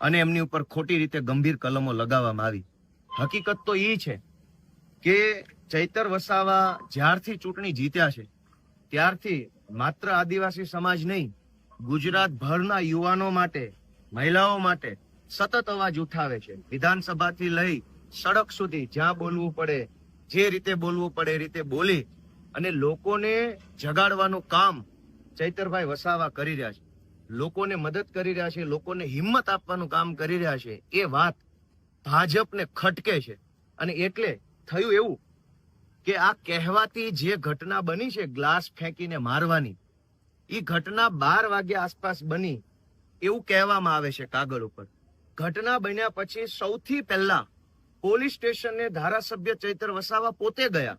અને એમની ઉપર ખોટી રીતે ગંભીર કલમો લગાવવામાં આવી. હકીકત તો એ છે કે ચૈતર વસાવા જ્યારથી ચૂંટણી જીત્યા છે, ત્યારથી માત્ર આદિવાસી સમાજ નહીં ગુજરાત ભરના યુવાનો માટે, મહિલાઓ માટે સતત અવાજ ઉઠાવે છે. વિધાનસભાથી લઈ સડક સુધી જ્યાં બોલવું પડે, જે રીતે બોલવું પડે એ રીતે બોલી અને લોકોને જગાડવાનું કામ ચૈતરભાઈ વસાવા કરી રહ્યા છે. લોકોને મદદ કરી રહ્યા છે, લોકોને હિંમત આપવાનું કામ કરી રહ્યા છે, એ વાત ભાજપને ખટકે છે. અને એટલે થયું એવું કે આ કહેવાતી જે ઘટના બની છે, ગ્લાસ ફેંકીને મારવાની એ ઘટના બાર વાગ્યા આસપાસ બની એવું કહેવામાં આવે છે કાગળ ઉપર. ઘટના બન્યા પછી સૌથી પહેલા પોલીસ સ્ટેશને ધારાસભ્ય ચૈતર વસાવા પોતે ગયા.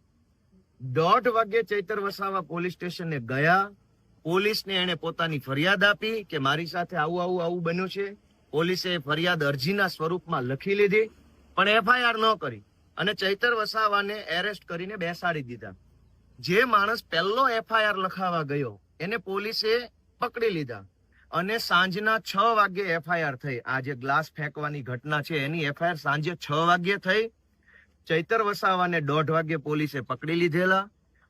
દોઢ વાગે ચૈતર વસાવા પોલીસ સ્ટેશને ગયા પોલીસને એને પોતાની ફરિયાદ આપી કે મારી સાથે આવું આવું આવું બન્યું છે. પોલીસે ફરિયાદ અરજીના સ્વરૂપમાં લખી લીધી, પણ એફઆઈઆર ન કરી અને ચૈતર વસાવાને એરેસ્ટ કરીને બેસાડી દીધા. જે માણસ પહેલો એફઆઈઆર લખાવા ગયો, એને પોલીસે પકડી લીધા અને સાંજના છ વાગ્યે એફઆઈઆર થઈ. આ જે ગ્લાસ ફેંકવાની ઘટના છે, એની એફઆઈઆર સાંજે છ વાગ્યે થઈ. ચૈતર વસાવાને દોઢ વાગ્યે પોલીસે પકડી લીધેલા.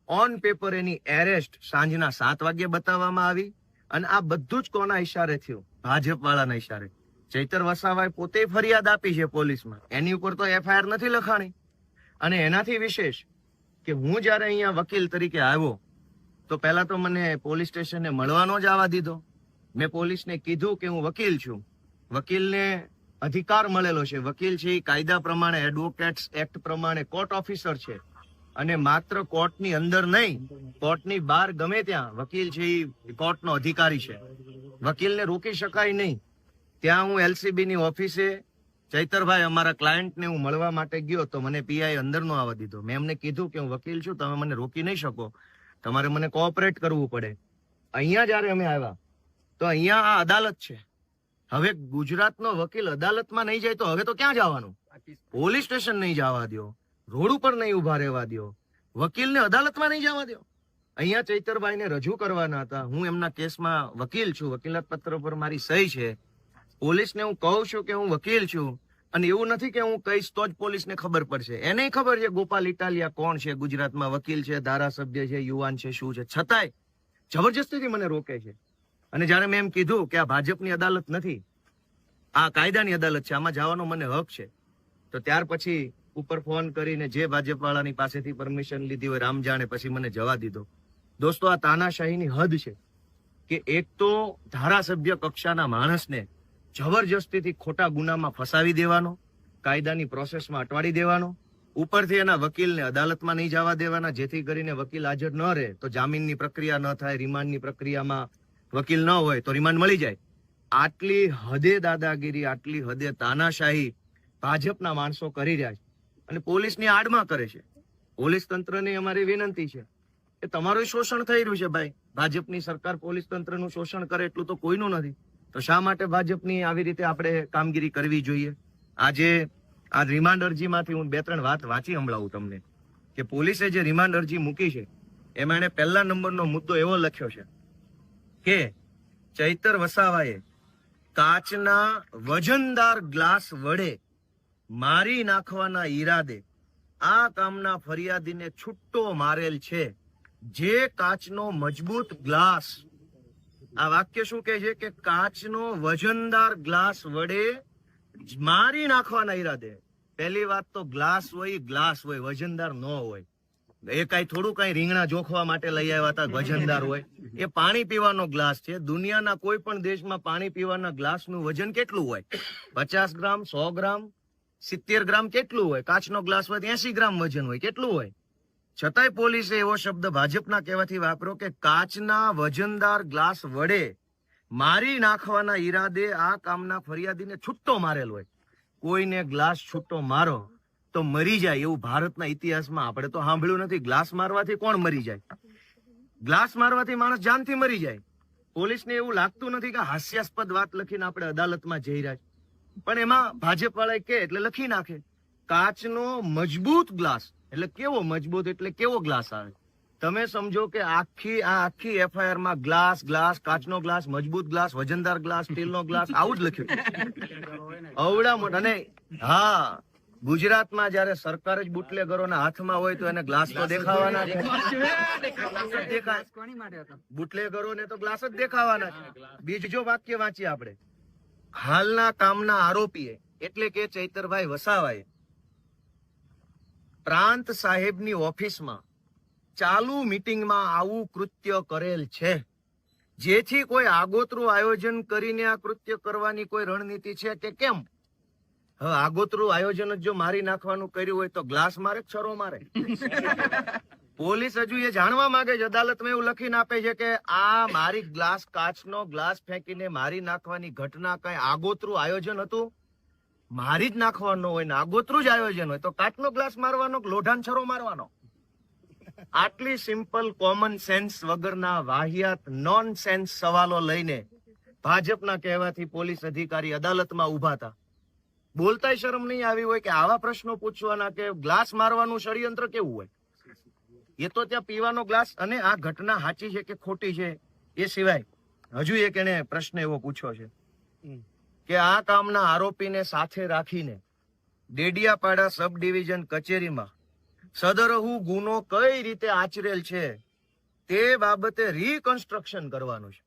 ઓન પેપર એની એરેસ્ટ સાંજના સાત વાગ્યે બતાવવામાં આવી અને આ બધું જ કોના ઇશારે થયું? ભાજપ વાળાના ઇશારે ચૈતર વસાવાએ પોતે ફરિયાદ આપી છે પોલીસમાં. એની ઉપર તો એફઆઈઆર નથી લખાણી. અને એનાથી વિશેષ કે હું જ્યારે અહીંયા વકીલ તરીકે આવ્યો, તો પહેલા તો મને પોલીસ સ્ટેશને મળવાનો જ આવવા દીધો. મેં પોલીસને કીધું કે હું વકીલ છું. વકીલને અધિકાર મળેલો છે. વકીલ છે એ કાયદા પ્રમાણે એડવોકેટ્સ એક્ટ પ્રમાણે કોર્ટ ઓફિસર છે. અને માત્ર કોર્ટની અંદર નહીં, કોર્ટની બહાર ગમે ત્યાં વકીલ છે એ કોર્ટનો અધિકારી છે. વકીલને રોકી શકાય નહીં. ત્યાં હું એલસીબી ની ઓફિસે ચૈતરભાઈ અમારા ક્લાયન્ટને હું મળવા માટે ગયો તો મને પીઆઈ અંદર નો આવવા દીધો. મેં એમને કીધું કે હું વકીલ છું, તમે મને રોકી નહીં શકો. તમારે મને કોઓપરેટ કરવું પડે. અહીંયા જ્યારે અમે આવ્યા, તો અહીંયા આ અદાલત છે. હવે ગુજરાતનો વકીલ અદાલતમાં નહીં જાય તો હવે તો ક્યાં જવાનું? પોલીસ સ્ટેશન નહીં જવા દો રોડ ઉપર નહીં ઊભા રહેવા દો વકીલને અદાલતમાં નહીં જવા દો અહીંયા ચૈતરભાઈને રજૂ કરવાના હતા. હું એમના કેસમાં વકીલ છું. વકીલાત પત્ર પર મારી સહી છે. પોલીસને હું કહું છું કે હું વકીલ છું. અને એવું નથી કે હું કહીશ તો જ પોલીસને ખબર પડશે. એને ખબર છે ગોપાલ ઇટાલિયા કોણ છે, ગુજરાતમાં વકીલ છે, ધારાસભ્ય છે, યુવાન છે, શું છે. છતાંય જબરજસ્તીથી મને રોકે છે. અને જ્યારે મેં એમ કીધું કે આ ભાજપની અદાલત નથી, આ કાયદાની અદાલત છે, આમાં જવાનો મને હક છે, તો ત્યાર પછી ઉપર ફોન કરીને જે ભાજપ વાળાની પાસેથી પરમિશન લીધી હોય રામ જાણે પછી મને જવા દીધો. દોસ્તો, આ તાનાશાહીની હદ છે કે એક તો ધારાસભ્ય કક્ષાના માણસને જબરજસ્તીથી ખોટા ગુનામાં ફસાવી દેવાનો, કાયદાની પ્રોસેસમાં અટવાડી દેવાનો, ઉપરથી એના વકીલને અદાલતમાં નહીં જવા દેવાના, જેથી કરીને વકીલ હાજર ન રહે, તો જામીનની પ્રક્રિયા ન થાય, રિમાન્ડની પ્રક્રિયામાં વકીલ ન હોય, તો રિમાન્ડ મળી જાય. આટલી હદે દાદાગીરી, આટલી હદે તાનાશાહી ભાજપના માણસો કરી રહ્યા છે. અને પોલીસની આડમાં કરે છે. પોલીસ તંત્રને અમારી વિનંતી છે કે તમારું શોષણ થઈ રહ્યું છે ભાઈ. ભાજપની સરકાર પોલીસ તંત્રનું શોષણ કરે એટલું તો કોઈનું નથી. તો શા માટે ભાજપની આવી રીતે આપણે કામગીરી કરવી જોઈએ? આજે આ રિમાન્ડ અરજીમાંથી હું બે ત્રણ વાત વાંચી સંભળાવું તમને. કે પોલીસે જે રિમાન્ડ અરજી મૂકી છે, એમાં એણે પહેલા નંબરનો મુદ્દો એવો લખ્યો છે કે ચૈતર વસાવાએ કાચના વજનદાર ગ્લાસ વડે મારી નાખવાના ઈરાદે આ કામના ફરિયાદીને છુટ્ટો મારેલ છે. જે કાચનો મજબૂત ગ્લાસ. આ વાક્ય શું કહે છે કે કાચનો વજનદાર ગ્લાસ વડે મારી નાખવાના ઈરાદે. પહેલી વાત તો ગ્લાસ હોય ગ્લાસ હોય, વજનદાર ન હોય. એ કઈ થોડું કઈ રીંગણા જોખવા માટે લઈ આવ્યા હતા, વજનદાર હોય. એ પાણી પીવાનો ગ્લાસ છે. દુનિયાના કોઈ પણ દેશમાં પાણી પીવાના ગ્લાસનું વજન કેટલું હોય? પચાસ ગ્રામ, સો ગ્રામ સિત્તેર ગ્રામ કેટલું હોય? કાચનો ગ્લાસ હોય એસી ગ્રામ વજન હોય. કેટલું હોય? છતાંય પોલીસે એવો શબ્દ ભાજપના કહેવાથી વાપરો કે કાચના વજનદાર ગ્લાસ વડે મારી નાખવાના ઈરાદે આ કામના ફરિયાદીને છૂટો મારેલ હોય. કોઈને ગ્લાસ છૂટ્ટો મારો તો મરી જાય એવું ભારતના ઇતિહાસમાં આપણે તો સાંભળ્યું નથી. ગ્લાસ મારવાથી કોણ મરી જાય? ગ્લાસ મારવાથી માણસ જાનથી મરી જાય. પોલીસને એવું લાગતું નથી કે હાસ્યાસ્પદ વાત લખીને આપણે અદાલતમાં જઈ રહ્યા પણ એમાં ભાજપ વાળા કે એટલે લખી નાખે. કાચનો મજબૂત ગ્લાસ. એટલે કેવો મજબૂત એટલે કેવો ગ્લાસ આવે? તમે સમજો કે આખી, આ આખી એફઆઈઆરમાં ગ્લાસ ગ્લાસ, કાચનો ગ્લાસ, મજબૂત ગ્લાસ, વજનદાર ગ્લાસ સ્ટીલનો ગ્લાસ, આવું જ લખ્યું. અવડા મોટા. અને હા, ગુજરાતમાં જયારે સરકાર જ બુટલેગરોના હાથમાં હોય તો એને ગ્લાસ તો દેખાવાના છે. બુટલેગરોને તો ગ્લાસ જ દેખાવાના છે. બીજો વાક્ય વાંચીએ આપણે. હાલના કામના આરોપીએ, એટલે કે ચૈતરભાઈ વસાવાએ, પ્રાંત સાહેબની ઓફિસમાં ચાલુ મીટિંગમાં આવું કૃત્ય કરેલ છે. જેથી કોઈ આગોતરું આયોજન કરીને આ કૃત્ય કરવાની કોઈ રણનીતિ છે કે કેમ? હવે આગોતરું આયોજન જ જો મારી નાખવાનું કર્યું હોય તો ગ્લાસ મારે છરો મારે? પોલીસ હજુ એ જાણવા માંગે છે, અદાલતમાં એવું લખીને આપે છે કે આ મારી ગ્લાસ કાચનો ગ્લાસ ફેંકીને મારી નાખવાની ઘટના કઈ આગોતરું આયોજન હતું? મારી જ નાખવાનો હોય ને આગોતરું જ આયોજન હોય, તો કાચનો ગ્લાસ મારવાનો લોઢાન છરો મારવાનો? આટલી સિમ્પલ કોમન સેન્સ વગરના વાહિયાત નોન સેન્સ સવાલો લઈને ભાજપના કહેવાથી પોલીસ અધિકારી અદાલતમાં ઊભા હતા. બોલતાય શરમ નહીં આવી હોય કે આવા પ્રશ્નો પૂછવાના કે ગ્લાસ મારવાનું ષડયંત્ર કેવું હોય? એ તો ત્યાં પીવાનો ગ્લાસ અને આ ઘટના સાચી છે કે ખોટી છે એ સિવાય હજુ એક એને પ્રશ્ન એવો પૂછ્યો છે કે આ કામના આરોપીને સાથે રાખીને ડેડિયાપાડા સબ ડિવિઝન કચેરીમાં સદરહુ ગુનો કઈ રીતે આચરેલ છે તે બાબતે રીકન્સ્ટ્રક્શન કરવાનું છે.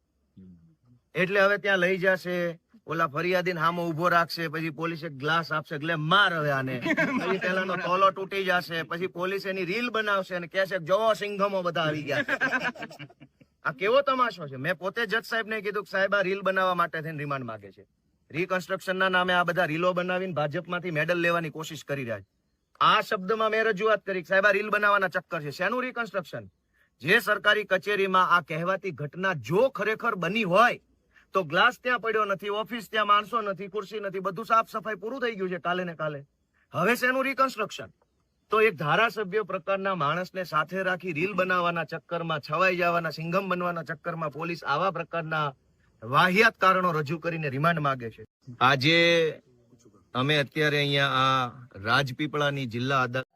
એટલે હવે ત્યાં લઈ જશે ઓલા ફરિયાદીને હામો ઊભો રાખશે પછી પોલીસે ગ્લાસ આપશે એટલે માર હવે આને. પછી પેલાનો તોલો તૂટી જશે પછી પોલીસ એની રીલ બનાવશે અને કહેશે જોવો સિંઘમો બધા આવી ગયા આ કેવો તમાશો છે? મેં પોતે જજ સાહેબને કીધું કે સાહેબ આ રીલ બનાવવા માટે થઈને રિમાન્ડ માંગે છે. રિકન્સ્ટ્રક્શનના નામે આ બધા રીલો બનાવીને ભાજપમાંથી મેડલ લેવાની કોશિશ કરી રહ્યા છે. આ શબ્દમાં મેં રજૂઆત કરી સાહેબ આ રીલ બનાવવાના ચક્કર છે. શેનું રિકન્સ્ટ્રક્શન જે સરકારી કચેરીમાં આ કહેવાતી ઘટના જો ખરેખર બની હોય તો ગ્લાસ ત્યાં પડ્યો નથી ઓફિસ ત્યાં માણસો નથી, ખુરશી નથી, બધું સાફ સફાઈ પૂરું થઈ ગયું છે કાલે ને કાલે. હવે શેનું રિકન્સ્ટ્રક્શન તો એક ધારાસભ્ય પ્રકારના માણસને સાથે રાખી રીલ બનાવવાના ચક્કરમાં, છવાઈ જવાના સિંઘમ બનવાના ચક્કરમાં પોલીસ આવા પ્રકારના વાહિયાત કારણો રજૂ કરીને રિમાન્ડ માંગે છે. આજે અમે અત્યારે અહીંયા આ રાજપીપળાની જિલ્લા અદાલત